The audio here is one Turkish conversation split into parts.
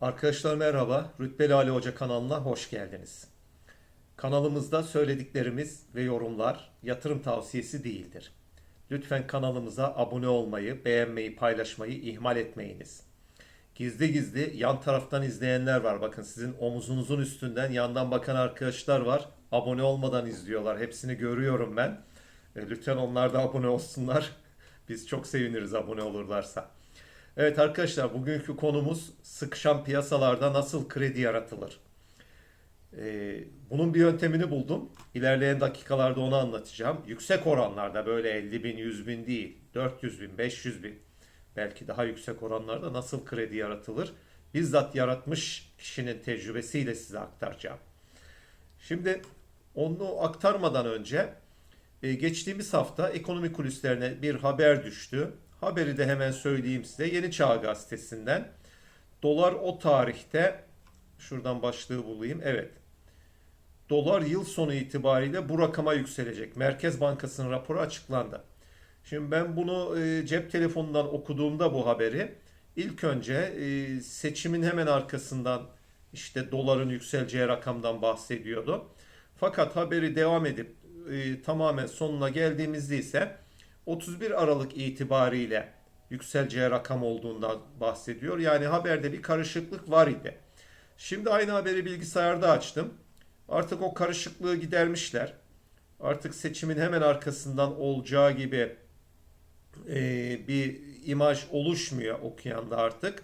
Arkadaşlar merhaba. Rütbeli Ali Hoca kanalına hoş geldiniz. Kanalımızda söylediklerimiz ve yorumlar yatırım tavsiyesi değildir. Lütfen kanalımıza abone olmayı, beğenmeyi, paylaşmayı ihmal etmeyiniz. Gizli gizli yan taraftan izleyenler var. Bakın sizin omuzunuzun üstünden yandan bakan arkadaşlar var. Abone olmadan izliyorlar. Hepsini görüyorum ben. E, Lütfen onlar da abone olsunlar. Biz çok seviniriz abone olurlarsa. Evet arkadaşlar bugünkü konumuz sıkışan piyasalarda nasıl kredi yaratılır? Ee, bunun bir yöntemini buldum. İlerleyen dakikalarda onu anlatacağım. Yüksek oranlarda böyle 50 bin, 100 bin değil, 400 bin, 500 bin belki daha yüksek oranlarda nasıl kredi yaratılır? Bizzat yaratmış kişinin tecrübesiyle size aktaracağım. Şimdi onu aktarmadan önce e, geçtiğimiz hafta ekonomi kulislerine bir haber düştü. Haberi de hemen söyleyeyim size. Yeni Çağ Gazetesi'nden. Dolar o tarihte şuradan başlığı bulayım. Evet. Dolar yıl sonu itibariyle bu rakama yükselecek. Merkez Bankası'nın raporu açıklandı. Şimdi ben bunu e, cep telefonundan okuduğumda bu haberi ilk önce e, seçimin hemen arkasından işte doların yükseleceği rakamdan bahsediyordu. Fakat haberi devam edip e, tamamen sonuna geldiğimizde ise 31 Aralık itibariyle yükseleceği rakam olduğundan bahsediyor. Yani haberde bir karışıklık var idi. Şimdi aynı haberi bilgisayarda açtım. Artık o karışıklığı gidermişler. Artık seçimin hemen arkasından olacağı gibi e, bir imaj oluşmuyor okuyanda artık.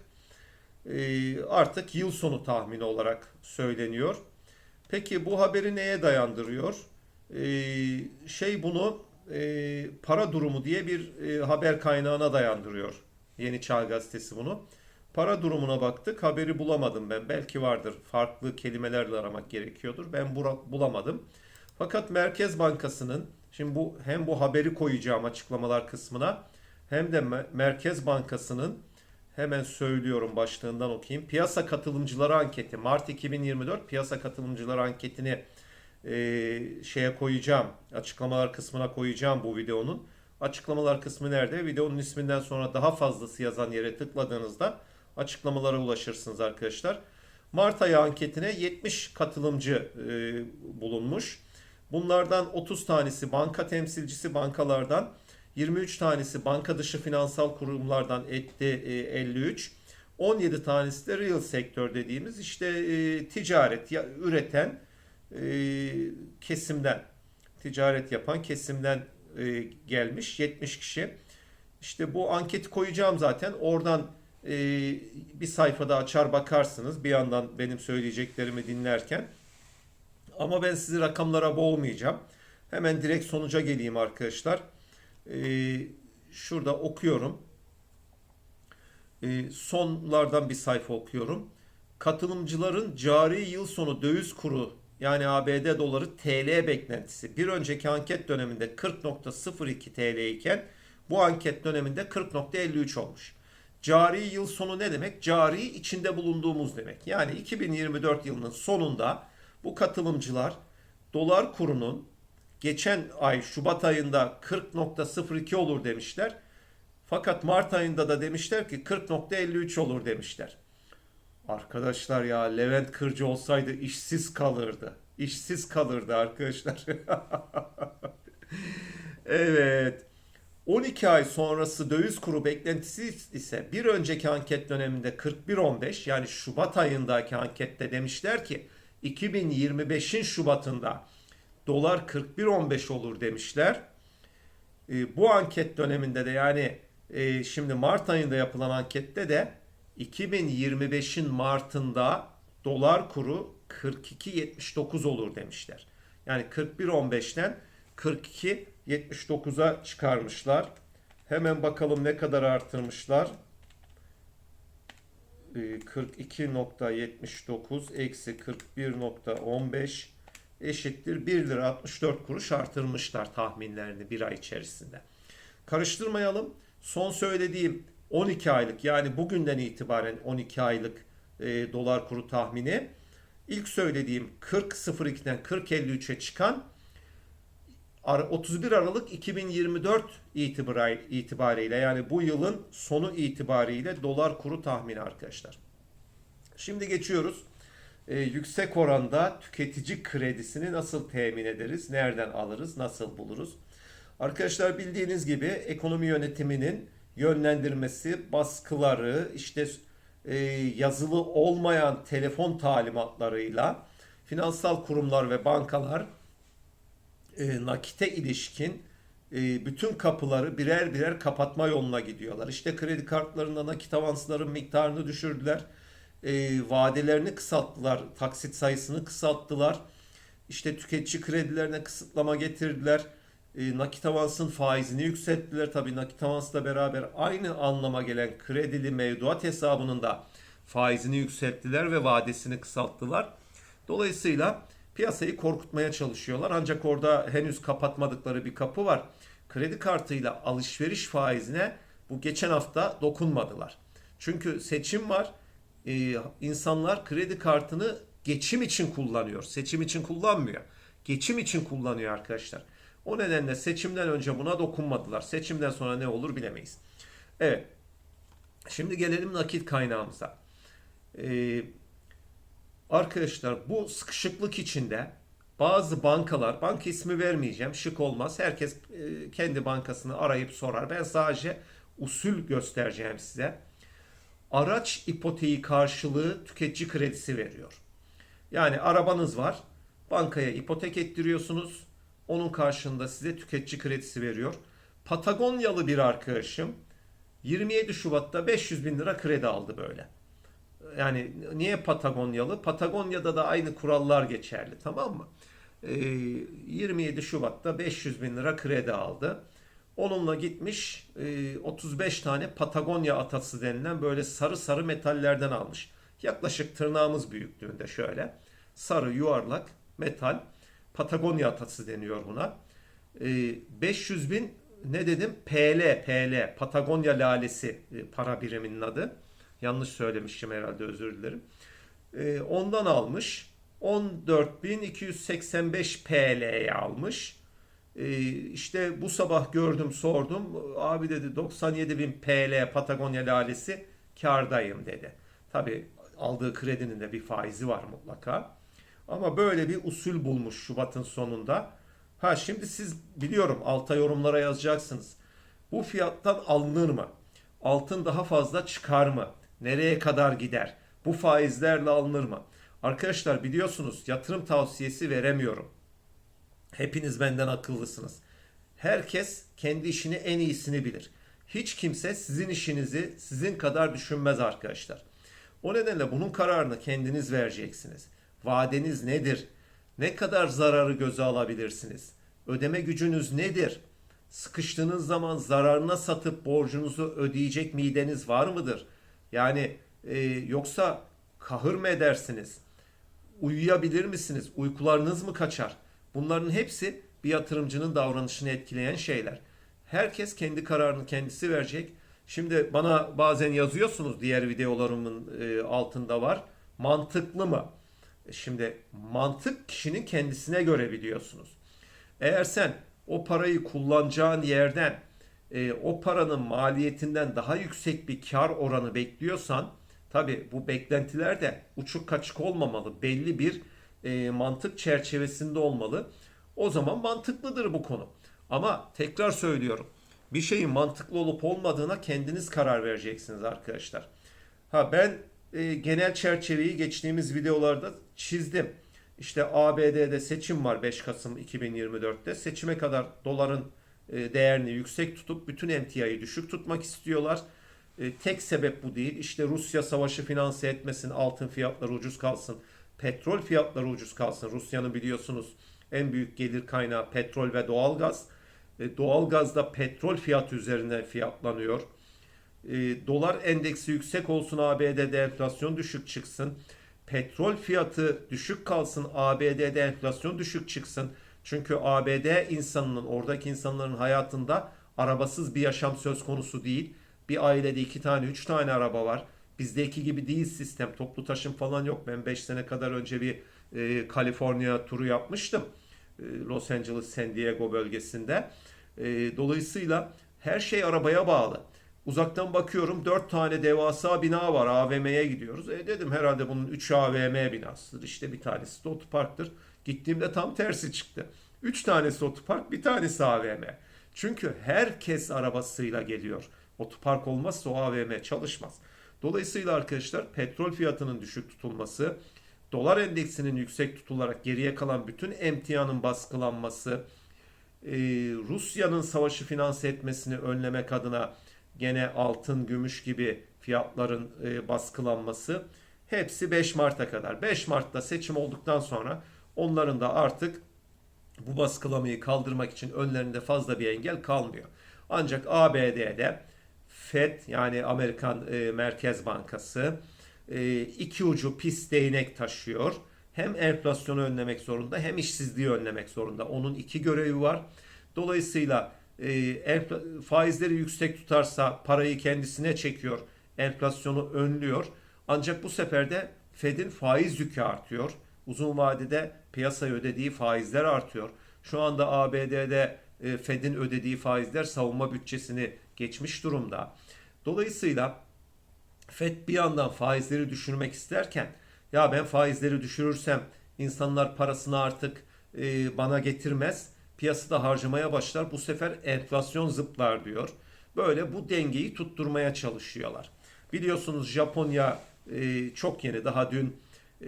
E, artık yıl sonu tahmini olarak söyleniyor. Peki bu haberi neye dayandırıyor? E, şey bunu e, para durumu diye bir e, haber kaynağına dayandırıyor. Yeni Çağ Gazetesi bunu. Para durumuna baktık. Haberi bulamadım ben. Belki vardır. Farklı kelimelerle aramak gerekiyordur. Ben bulamadım. Fakat Merkez Bankası'nın şimdi bu hem bu haberi koyacağım açıklamalar kısmına hem de Me- Merkez Bankası'nın hemen söylüyorum başlığından okuyayım. Piyasa katılımcıları anketi Mart 2024 piyasa katılımcıları anketini e, şeye koyacağım. Açıklamalar kısmına koyacağım bu videonun. Açıklamalar kısmı nerede? Videonun isminden sonra daha fazlası yazan yere tıkladığınızda açıklamalara ulaşırsınız arkadaşlar. Mart ayı anketine 70 katılımcı e, bulunmuş. Bunlardan 30 tanesi banka temsilcisi bankalardan, 23 tanesi banka dışı finansal kurumlardan etti e, 53. 17 tanesi de real sektör dediğimiz işte e, ticaret ya, üreten e, kesimden ticaret yapan kesimden e, gelmiş 70 kişi. İşte bu anketi koyacağım zaten. Oradan e, bir sayfada açar bakarsınız bir yandan benim söyleyeceklerimi dinlerken. Ama ben sizi rakamlara boğmayacağım. Hemen direkt sonuca geleyim arkadaşlar. E, şurada okuyorum. E, sonlardan bir sayfa okuyorum. Katılımcıların cari yıl sonu döviz kuru yani ABD doları TL beklentisi bir önceki anket döneminde 40.02 TL iken bu anket döneminde 40.53 olmuş. Cari yıl sonu ne demek? Cari içinde bulunduğumuz demek. Yani 2024 yılının sonunda bu katılımcılar dolar kurunun geçen ay Şubat ayında 40.02 olur demişler. Fakat Mart ayında da demişler ki 40.53 olur demişler. Arkadaşlar ya Levent Kırcı olsaydı işsiz kalırdı. İşsiz kalırdı arkadaşlar. evet. 12 ay sonrası döviz kuru beklentisi ise bir önceki anket döneminde 41.15 yani Şubat ayındaki ankette demişler ki 2025'in Şubat'ında dolar 41.15 olur demişler. E, bu anket döneminde de yani e, şimdi Mart ayında yapılan ankette de 2025'in Mart'ında dolar kuru 42.79 olur demişler. Yani 41.15'ten 42.79'a çıkarmışlar. Hemen bakalım ne kadar artırmışlar. Ee, 42.79 eksi 41.15 eşittir 1 lira 64 kuruş artırmışlar tahminlerini bir ay içerisinde. Karıştırmayalım. Son söylediğim 12 aylık yani bugünden itibaren 12 aylık e, dolar kuru tahmini ilk söylediğim 40.02'den 40.53'e çıkan 31 Aralık 2024 itibariyle yani bu yılın sonu itibariyle dolar kuru tahmini arkadaşlar. Şimdi geçiyoruz. Ee, yüksek oranda tüketici kredisini nasıl temin ederiz? Nereden alırız? Nasıl buluruz? Arkadaşlar bildiğiniz gibi ekonomi yönetiminin yönlendirmesi, baskıları, işte e, yazılı olmayan telefon talimatlarıyla finansal kurumlar ve bankalar e, nakite ilişkin e, bütün kapıları birer birer kapatma yoluna gidiyorlar. İşte kredi kartlarında nakit avansların miktarını düşürdüler. E, vadelerini kısalttılar. Taksit sayısını kısalttılar. İşte tüketici kredilerine kısıtlama getirdiler. E, nakit avansın faizini yükselttiler. Tabii nakit avansla beraber aynı anlama gelen kredili mevduat hesabının da faizini yükselttiler ve vadesini kısalttılar. Dolayısıyla piyasayı korkutmaya çalışıyorlar. Ancak orada henüz kapatmadıkları bir kapı var. Kredi kartıyla alışveriş faizine bu geçen hafta dokunmadılar. Çünkü seçim var. Ee, insanlar kredi kartını geçim için kullanıyor. Seçim için kullanmıyor. Geçim için kullanıyor arkadaşlar. O nedenle seçimden önce buna dokunmadılar. Seçimden sonra ne olur bilemeyiz. Evet. Şimdi gelelim nakit kaynağımıza. Ee, Arkadaşlar bu sıkışıklık içinde bazı bankalar, banka ismi vermeyeceğim, şık olmaz. Herkes e, kendi bankasını arayıp sorar. Ben sadece usul göstereceğim size. Araç ipoteği karşılığı tüketici kredisi veriyor. Yani arabanız var, bankaya ipotek ettiriyorsunuz. Onun karşılığında size tüketici kredisi veriyor. Patagonyalı bir arkadaşım 27 Şubat'ta 500 bin lira kredi aldı böyle yani niye Patagonyalı? Patagonya'da da aynı kurallar geçerli tamam mı? Ee, 27 Şubat'ta 500 bin lira kredi aldı. Onunla gitmiş e, 35 tane Patagonya atası denilen böyle sarı sarı metallerden almış. Yaklaşık tırnağımız büyüklüğünde şöyle. Sarı yuvarlak metal. Patagonya atası deniyor buna. E, 500 bin ne dedim? PL, PL. Patagonya lalesi e, para biriminin adı. Yanlış söylemişim herhalde özür dilerim. E, ondan almış. 14.285 PL'ye almış. E, işte bu sabah gördüm sordum. Abi dedi 97.000 PL Patagonya lalesi kardayım dedi. Tabi aldığı kredinin de bir faizi var mutlaka. Ama böyle bir usul bulmuş Şubat'ın sonunda. Ha şimdi siz biliyorum alta yorumlara yazacaksınız. Bu fiyattan alınır mı? Altın daha fazla çıkar mı? Nereye kadar gider? Bu faizlerle alınır mı? Arkadaşlar biliyorsunuz yatırım tavsiyesi veremiyorum. Hepiniz benden akıllısınız. Herkes kendi işini en iyisini bilir. Hiç kimse sizin işinizi sizin kadar düşünmez arkadaşlar. O nedenle bunun kararını kendiniz vereceksiniz. Vadeniz nedir? Ne kadar zararı göze alabilirsiniz? Ödeme gücünüz nedir? Sıkıştığınız zaman zararına satıp borcunuzu ödeyecek mideniz var mıdır? Yani e, yoksa kahır mı edersiniz? Uyuyabilir misiniz? Uykularınız mı kaçar? Bunların hepsi bir yatırımcının davranışını etkileyen şeyler. Herkes kendi kararını kendisi verecek. Şimdi bana bazen yazıyorsunuz diğer videolarımın e, altında var. Mantıklı mı? Şimdi mantık kişinin kendisine göre biliyorsunuz. Eğer sen o parayı kullanacağın yerden e, o paranın maliyetinden daha yüksek bir kar oranı bekliyorsan tabi bu beklentiler de uçuk kaçık olmamalı. Belli bir e, mantık çerçevesinde olmalı. O zaman mantıklıdır bu konu. Ama tekrar söylüyorum. Bir şeyin mantıklı olup olmadığına kendiniz karar vereceksiniz arkadaşlar. Ha ben e, genel çerçeveyi geçtiğimiz videolarda çizdim. İşte ABD'de seçim var 5 Kasım 2024'te. Seçime kadar doların e, değerini yüksek tutup bütün emtiayı düşük tutmak istiyorlar. E, tek sebep bu değil. İşte Rusya savaşı finanse etmesin, altın fiyatları ucuz kalsın, petrol fiyatları ucuz kalsın. Rusya'nın biliyorsunuz en büyük gelir kaynağı petrol ve doğalgaz. E, doğalgaz da petrol fiyatı üzerine fiyatlanıyor. Dolar endeksi yüksek olsun ABD'de enflasyon düşük çıksın. Petrol fiyatı düşük kalsın ABD'de enflasyon düşük çıksın. Çünkü ABD insanının, oradaki insanların hayatında arabasız bir yaşam söz konusu değil. Bir ailede iki tane, üç tane araba var. Bizdeki gibi değil sistem. Toplu taşım falan yok. Ben 5 sene kadar önce bir e, Kaliforniya turu yapmıştım. E, Los Angeles, San Diego bölgesinde. E, dolayısıyla her şey arabaya bağlı. Uzaktan bakıyorum 4 tane devasa bina var. AVM'ye gidiyoruz. E dedim herhalde bunun 3 AVM binasıdır. İşte bir tanesi de otoparktır. Gittiğimde tam tersi çıktı. 3 tanesi otopark, bir tanesi AVM. Çünkü herkes arabasıyla geliyor. Otopark olmazsa o AVM çalışmaz. Dolayısıyla arkadaşlar petrol fiyatının düşük tutulması, dolar endeksinin yüksek tutularak geriye kalan bütün emtianın baskılanması, e, Rusya'nın savaşı finanse etmesini önlemek adına gene altın, gümüş gibi fiyatların e, baskılanması hepsi 5 Mart'a kadar. 5 Mart'ta seçim olduktan sonra onların da artık bu baskılamayı kaldırmak için önlerinde fazla bir engel kalmıyor. Ancak ABD'de FED yani Amerikan e, Merkez Bankası e, iki ucu pis değnek taşıyor. Hem enflasyonu önlemek zorunda hem işsizliği önlemek zorunda. Onun iki görevi var. Dolayısıyla e, faizleri yüksek tutarsa parayı kendisine çekiyor. Enflasyonu önlüyor. Ancak bu sefer de Fed'in faiz yükü artıyor. Uzun vadede piyasaya ödediği faizler artıyor. Şu anda ABD'de e, Fed'in ödediği faizler savunma bütçesini geçmiş durumda. Dolayısıyla FED bir yandan faizleri düşürmek isterken ya ben faizleri düşürürsem insanlar parasını artık e, bana getirmez. Piyasada harcamaya başlar. Bu sefer enflasyon zıplar diyor. Böyle bu dengeyi tutturmaya çalışıyorlar. Biliyorsunuz Japonya e, çok yeni daha dün e,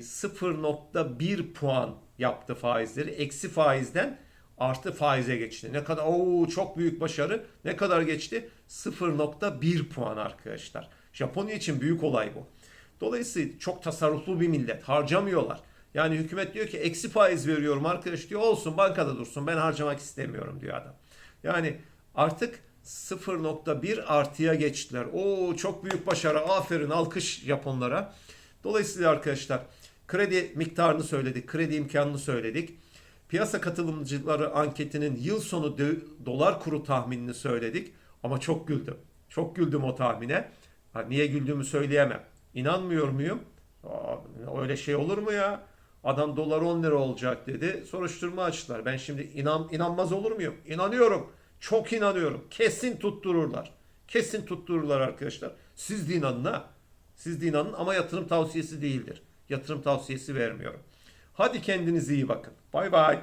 0.1 puan yaptı faizleri. Eksi faizden artı faize geçti. Ne kadar oo çok büyük başarı. Ne kadar geçti? 0.1 puan arkadaşlar. Japonya için büyük olay bu. Dolayısıyla çok tasarruflu bir millet. Harcamıyorlar. Yani hükümet diyor ki eksi faiz veriyorum arkadaş diyor olsun bankada dursun ben harcamak istemiyorum diyor adam. Yani artık 0.1 artıya geçtiler. Oo çok büyük başarı aferin alkış Japonlara. Dolayısıyla arkadaşlar kredi miktarını söyledik, kredi imkanını söyledik. Piyasa katılımcıları anketinin yıl sonu dolar kuru tahminini söyledik. Ama çok güldüm. Çok güldüm o tahmine. Ha, niye güldüğümü söyleyemem. İnanmıyor muyum? Aa, öyle şey olur mu ya? Adam dolar 10 lira olacak dedi. Soruşturma açtılar. Ben şimdi inan, inanmaz olur muyum? İnanıyorum. Çok inanıyorum. Kesin tuttururlar. Kesin tuttururlar arkadaşlar. Siz de inanın ha. Siz de inanın ama yatırım tavsiyesi değildir. Yatırım tavsiyesi vermiyorum. Hadi kendinize iyi bakın. Bay bay.